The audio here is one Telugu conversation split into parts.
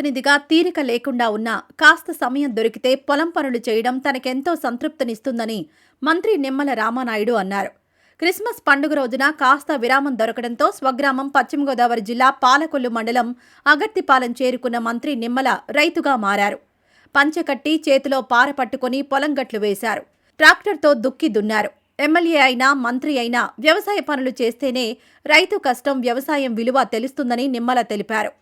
ప్రతినిధిగా తీరిక లేకుండా ఉన్నా కాస్త సమయం దొరికితే పొలం పనులు చేయడం తనకెంతో సంతృప్తినిస్తుందని మంత్రి నిమ్మల రామానాయుడు అన్నారు. క్రిస్మస్ పండుగ రోజున కాస్త విరామం దొరకడంతో స్వగ్రామం పశ్చిమ గోదావరి జిల్లా పాలకొల్లు మండలం అగర్తిపాలెం చేరుకున్న మంత్రి నిమ్మల రైతుగా మారారు. పంచకట్టి చేతిలో పార పట్టుకుని పొలం గట్లు వేశారు. ట్రాక్టర్తో దుక్కి దున్నారు. ఎమ్మెల్యే అయినా మంత్రి అయినా వ్యవసాయ పనులు చేస్తేనే రైతు కష్టం వ్యవసాయం విలువ తెలుస్తుందని నిమ్మల తెలిపారు.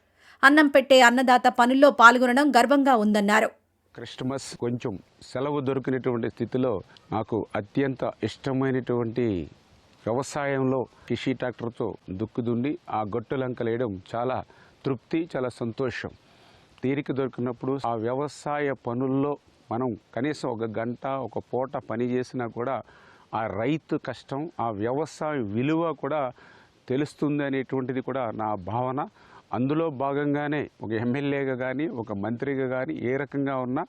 అన్నం పెట్టే అన్నదాత పనుల్లో పాల్గొనడం గర్వంగా ఉందన్నారు. క్రిస్టమస్ కొంచెం సెలవు దొరికినటువంటి స్థితిలో నాకు అత్యంత ఇష్టమైనటువంటి వ్యవసాయంలో కిషి ట్రాక్టర్తో దుక్కుదుండి ఆ గొట్టులంకలేయడం చాలా తృప్తి చాలా సంతోషం. తీరిక దొరికినప్పుడు ఆ వ్యవసాయ పనుల్లో మనం కనీసం ఒక గంట ఒక పూట పని చేసినా కూడా ఆ రైతు కష్టం ఆ వ్యవసాయ విలువ కూడా తెలుస్తుంది అనేటువంటిది కూడా నా భావన. అందులో భాగంగానే ఒక ఎమ్మెల్యేగా కానీ ఒక మంత్రిగా కానీ ఏ రకంగా ఉన్నా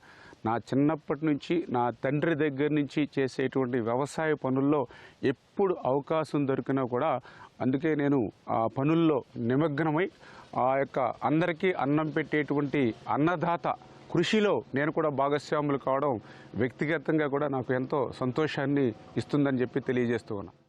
నా చిన్నప్పటి నుంచి నా తండ్రి దగ్గర నుంచి చేసేటువంటి వ్యవసాయ పనుల్లో ఎప్పుడు అవకాశం దొరికినా కూడా అందుకే నేను ఆ పనుల్లో నిమగ్నమై ఆ యొక్క అందరికీ అన్నం పెట్టేటువంటి అన్నదాత కృషిలో నేను కూడా భాగస్వాములు కావడం వ్యక్తిగతంగా కూడా నాకు ఎంతో సంతోషాన్ని ఇస్తుందని చెప్పి తెలియజేస్తూ ఉన్నాను.